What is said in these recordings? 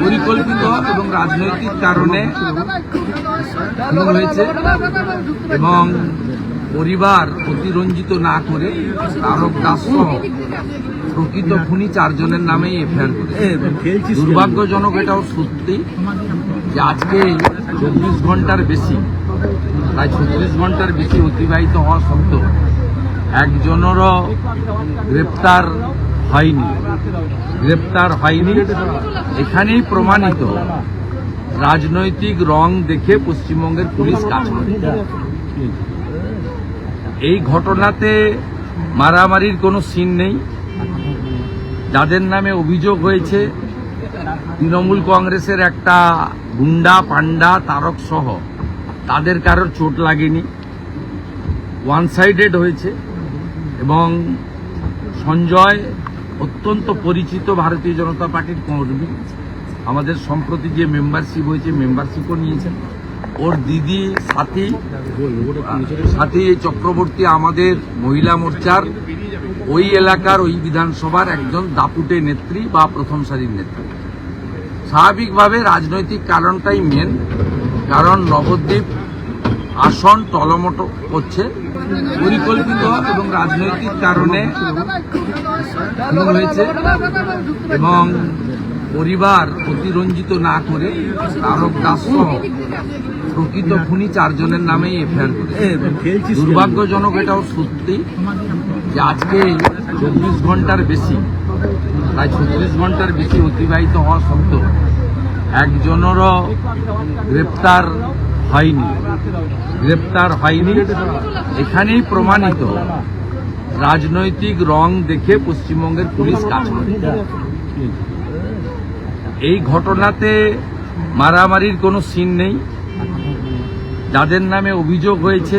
পরিকল্পিত এবং রাজনৈতিক কারণে হয়েছে এবং পরিবার অতিরঞ্জিত না করে তারক দাস প্রকৃত খুনি চারজনের নামেই এফআইআর করেছে। দুর্ভাগ্যজনক এটাও সত্যি যে আজকে চব্বিশ ঘণ্টার বেশি, প্রায় ছত্রিশ ঘণ্টার বেশি অতিবাহিত হওয়া সত্ত্বেও একজনেরও গ্রেপ্তার হয়নি, গ্রেপ্তার হয়নি, এখানেই প্রমাণিত। রাজনৈতিক রং দেখে পশ্চিমবঙ্গের পুলিশ কাজ করে। এই ঘটনাতে মারামারির কোনো সিন নেই। যাদের নামে অভিযোগ হয়েছে, তৃণমূল কংগ্রেসের একটা গুন্ডা পান্ডা তারক সহ, তাদের কারোর চোট লাগেনি। ওয়ান সাইডেড হয়েছে এবং সঞ্জয় অত্যন্ত পরিচিত ভারতীয় জনতা পার্টির কর্মী। আমাদের সম্প্রতি যে মেম্বারশিপ হয়েছে মেম্বারশিপও নিয়েছেন। ওর দিদি, সাথী সাথী চক্রবর্তী আমাদের মহিলা মোর্চার ওই এলাকার, ওই বিধানসভার একজন দাপুটে নেত্রী বা প্রথম সারির নেত্রী। স্বাভাবিকভাবে রাজনৈতিক কারণটাই মেন কারণ নবদ্বীপ আসন টলমটো করছে। পরিকল্পিত এবং রাজনৈতিক কারণে হয়েছে এবং পরিবার অতিরঞ্জিত না করে তারক দাস প্রকৃত খুনি চারজনের নামেই এফআইআর করেছে। দুর্ভাগ্যজনক এটাও সত্যি যে আজকে চব্বিশ ঘণ্টার বেশি, প্রায় ছত্রিশ ঘণ্টার বেশি অতিবাহিত হওয়া সত্ত্বেও একজনেরও গ্রেপ্তার হয়নি, গ্রেপ্তার হয়নি, এখানেই প্রমাণিত। রাজনৈতিক রং দেখে পশ্চিমবঙ্গের পুলিশ কাজ করে। এই ঘটনাতে মারামারির কোনো সিন নেই। যাদের নামে অভিযোগ হয়েছে,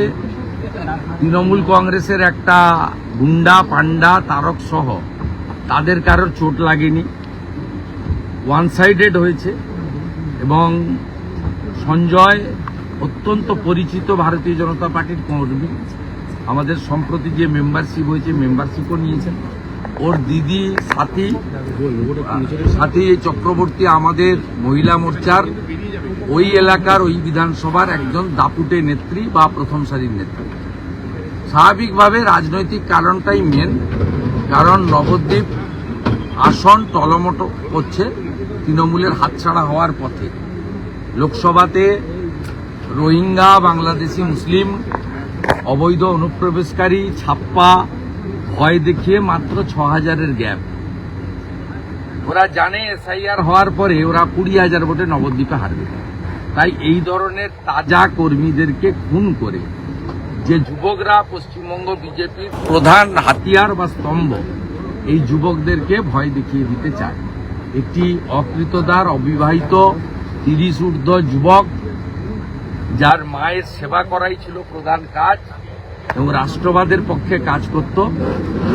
তৃণমূল কংগ্রেসের একটা গুন্ডা পান্ডা তারক সহ, তাদের কারোর চোট লাগেনি। ওয়ান সাইডেড হয়েছে এবং সঞ্জয় অত্যন্ত পরিচিত ভারতীয় জনতা পার্টির কর্মী। আমাদের সম্প্রতি যে মেম্বারশিপ হয়েছে মেম্বারশিপও নিয়েছেন। ওর দিদি, সাথী সাথী চক্রবর্তী আমাদের মহিলা মোর্চার ওই এলাকার, ওই বিধানসভার একজন দাপুটে নেত্রী বা প্রথম সারির নেত্রী। স্বাভাবিকভাবে রাজনৈতিক কারণটাই মেন কারণ নবদ্বীপ আসন টলমটো করছে, তৃণমূলের হাতছাড়া হওয়ার পথে। লোকসভাতে রোহিঙ্গা, বাংলাদেশি, মুসলিম, অবৈধ, অনুপ্রবেশকারী, ছাপ্পা ভয় দেখিয়ে মাত্র ছ হাজারের গ্যাপ। ওরা জানে এসআইআর হওয়ার পরে ওরা কুড়ি হাজার ভোটে নবদ্বীপে হারবে। তাই এই ধরনের তাজা কর্মীদেরকে খুন করে যে যুবকরা পশ্চিমবঙ্গ বিজেপির প্রধান হাতিয়ার বা স্তম্ভ, এই যুবকদেরকে ভয় দেখিয়ে দিতে চায়। একটি অকৃতদার, অবিবাহিত, তিরিশ ঊর্ধ্ব যুবক যার মায়ের সেবা করাই ছিল প্রধান কাজ এবং রাষ্ট্রবাদের পক্ষে কাজ করত,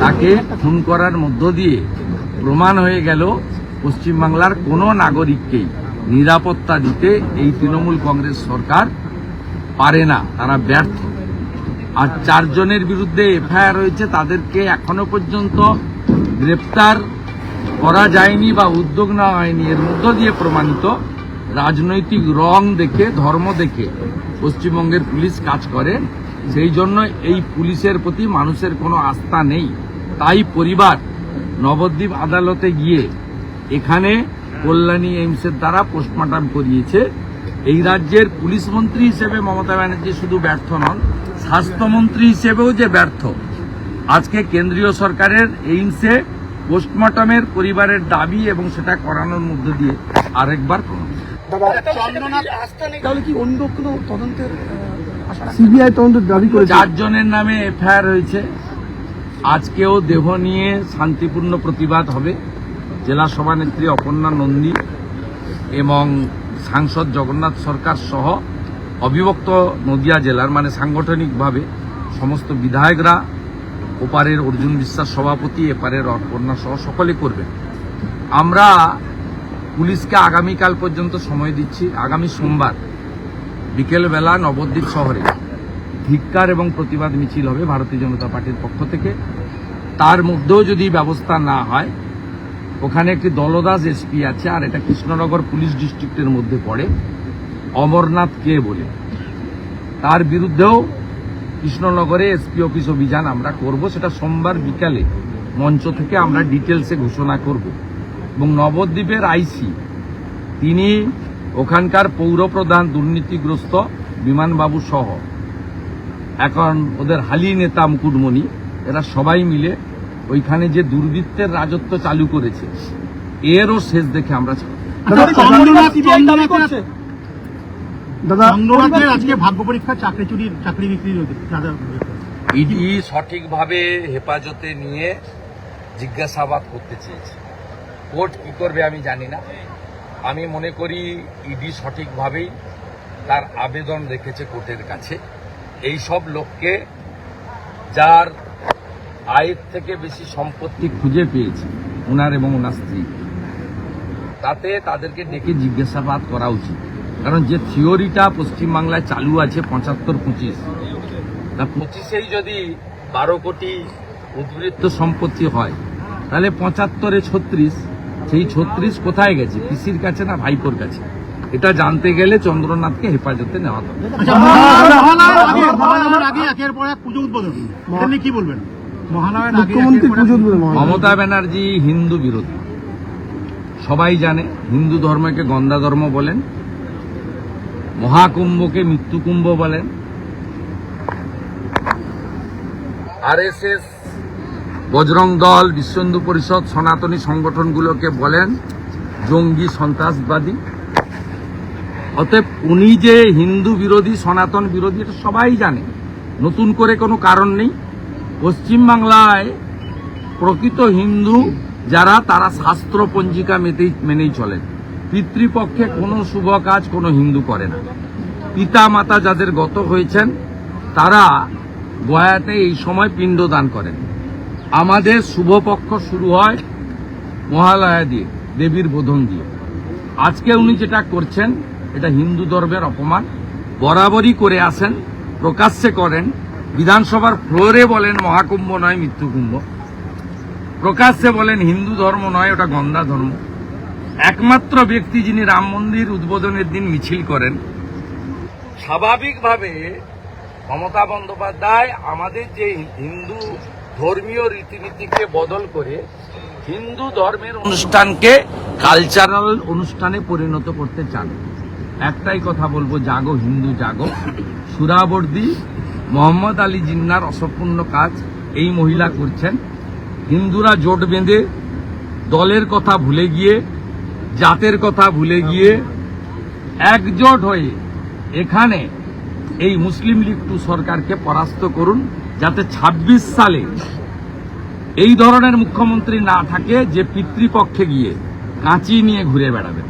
তাকে খুন করার মধ্য দিয়ে প্রমাণ হয়ে গেল পশ্চিমবাংলার কোনো নাগরিককেই নিরাপত্তা দিতে এই তৃণমূল কংগ্রেস সরকার পারে না, তারা ব্যর্থ। আর চারজনের বিরুদ্ধে এফআইআর হয়েছে তাদেরকে এখনও পর্যন্ত গ্রেপ্তার করা যায়নি বা উদ্যোগ নেওয়া হয়নি, এর মধ্য দিয়ে প্রমাণিত রাজনৈতিক রং দেখে, ধর্ম দেখে পশ্চিমবঙ্গের পুলিশ কাজ করে। সেই জন্য এই পুলিশের প্রতি মানুষের কোনো আস্থা নেই। তাই পরিবার নবদ্বীপ আদালতে গিয়ে এখানে কল্যাণী এইমসের দ্বারা পোস্টমর্টম করিয়েছে। এই রাজ্যের পুলিশ মন্ত্রী হিসেবে মমতা ব্যানার্জি শুধু ব্যর্থ নন, স্বাস্থ্যমন্ত্রী হিসেবেও যে ব্যর্থ। আজকে কেন্দ্রীয় সরকারের এইমসে পোস্টমর্টমের পরিবারের দাবি এবং সেটা করানোর মধ্য দিয়ে আরেকবার প্রমাণ। তাহলে কি অন্য কোনো তদন্তের সিবিআই তদন্তের দাবি করেছে। চারজনের নামে এফআইআর হয়েছে। আজকেও দেহ নিয়ে শান্তিপূর্ণ প্রতিবাদ হবে। জেলা সভানেত্রী অপর্ণা নন্দী এবং সাংসদ জগন্নাথ সরকার সহ অবিভক্ত নদিয়া জেলার মানে সাংগঠনিকভাবে সমস্ত বিধায়করা ওপারের অর্জুন বিশ্বাস সভাপতি এপারের অপর্ণা সহ সকলে করবেন। আমরা পুলিশকে আগামীকাল পর্যন্ত সময় দিচ্ছি, আগামী সোমবার, বিকেলবেলা নবদ্বীপ শহরে। ধিক্কার এবং প্রতিবাদ মিছিল হবে ভারতীয় জনতা পার্টির পক্ষ থেকে। তার মধ্যেও যদি ব্যবস্থা না হয়, ওখানে একটি দলদাস এসপি আছে, আর এটা কৃষ্ণনগর পুলিশ ডিস্ট্রিক্টের মধ্যে পড়ে। অমরনাথ কে বলে। তার বিরুদ্ধেও কৃষ্ণনগরে এসপি অফিস অভিযান আমরা করব, সেটা সোমবার বিকালে মঞ্চ থেকে আমরা ডিটেলসে ঘোষণা করব। এবং নবদ্বীপের আইসি। তিনি ওখানকার পৌরপ্রধান দুর্নীতিগ্রস্ত বিমানবাবু সহ। এখন ওদের হালি নেতা মুকুটমণি এরা সবাই মিলে ওইখানে যে দুর্বৃত্তের রাজত্ব চালু করেছে এরও শেষ দেখে আমরা দাদা ইডি সঠিকভাবে হেফাজতে নিয়ে জিজ্ঞাসাবাদ করতে চেয়েছে। কোর্ট কি করবে আমি জানি না। আমি মনে করি ইডি সঠিকভাবেই তার আবেদন রেখেছে কোর্টের কাছে। এই সব লোককে যার আয়ের থেকে বেশি সম্পত্তি খুঁজে পেয়েছে ওনার এবং ওনার স্ত্রী, তাতে তাদেরকে ডেকে জিজ্ঞাসাবাদ করা উচিত। কারণ যে থিওরিটা পশ্চিমবাংলায় চালু আছে পঁচাত্তর পঁচিশ, তা পঁচিশেই যদি বারো কোটি উদ্বৃত্ত সম্পত্তি হয়, তাহলে পঁচাত্তরে ছত্রিশ সেই ছত্রিশ কোথায় গেছে? পিসির কাছে না ভাইপোর কাছে? এটা জানতে গেলে চন্দ্রনাথকে হেফাজতে নেওয়া হবে। আচ্ছা। মমতা ব্যানার্জি হিন্দু বিরোধী। সবাই জানে হিন্দু ধর্মকে গন্দা ধর্ম বলেন মহাকুম্ভকে মৃত্যুকুম্ভ বলেন। আরএসএস বজরং দল বিশ্ব হিন্দু পরিষদ, সনাতনী সংগঠনগুলোকে বলেন জঙ্গি সন্ত্রাসবাদী। অতএব উনি যে হিন্দু বিরোধী, সনাতন বিরোধী, এটা সবাই জানে। নতুন করে কোনো কারণ নেই। পশ্চিমবাংলায় প্রকৃত হিন্দু যারা, তারা শাস্ত্র পঞ্জিকা মেতেই, মেনেই চলেন। পিতৃপক্ষে কোনো শুভ কাজ কোনো হিন্দু করে না। পিতা মাতা যাদের গত হয়েছেন, তারা গয়াতে এই সময় পিণ্ডদান করেন। আমাদের শুভপক্ষ শুরু হয় মহালয়া দিয়ে, দেবীর বোধন দিয়ে। আজকে উনি যেটা করছেন, এটা হিন্দু ধর্মের অপমান। বরাবরই করে আসেন, প্রকাশ্যে করেন। বিধানসভার ফ্লোরে বলেন মহাকুম্ভ নয়, মৃত্যুকুম্ভ। প্রকাশ্যে বলেন হিন্দু ধর্ম নয়, ওটা গন্ধা ধর্ম। একমাত্র ব্যক্তি যিনি রাম মন্দির উদ্বোধনের দিন মিছিল করেন। স্বাভাবিকভাবে মমতা বন্দ্যোপাধ্যায় আমাদের যে হিন্দু ধর্মীয় রীতিনীতিকে বদল করে হিন্দু ধর্মের অনুষ্ঠানকে কালচারাল অনুষ্ঠানে পরিণত করতে চান। একটাই কথা বলব, জাগো হিন্দু, জাগো। সুরাবর্দি, মোহাম্মদ আলী জিন্নার অসম্পূর্ণ কাজ এই মহিলা করছেন। হিন্দুরা জোট বেঁধে দলের কথা ভুলে গিয়ে, জাতের কথা ভুলে গিয়ে একজোট হয়ে এখানে এই মুসলিম লীগ টু সরকারকে পরাস্ত করুন। যাতে ২৬ সালে এই ধরনের মুখ্যমন্ত্রী না থাকে, যে পিতৃপক্ষে গিয়ে কাঁচি নিয়ে ঘুরে বেড়াবে।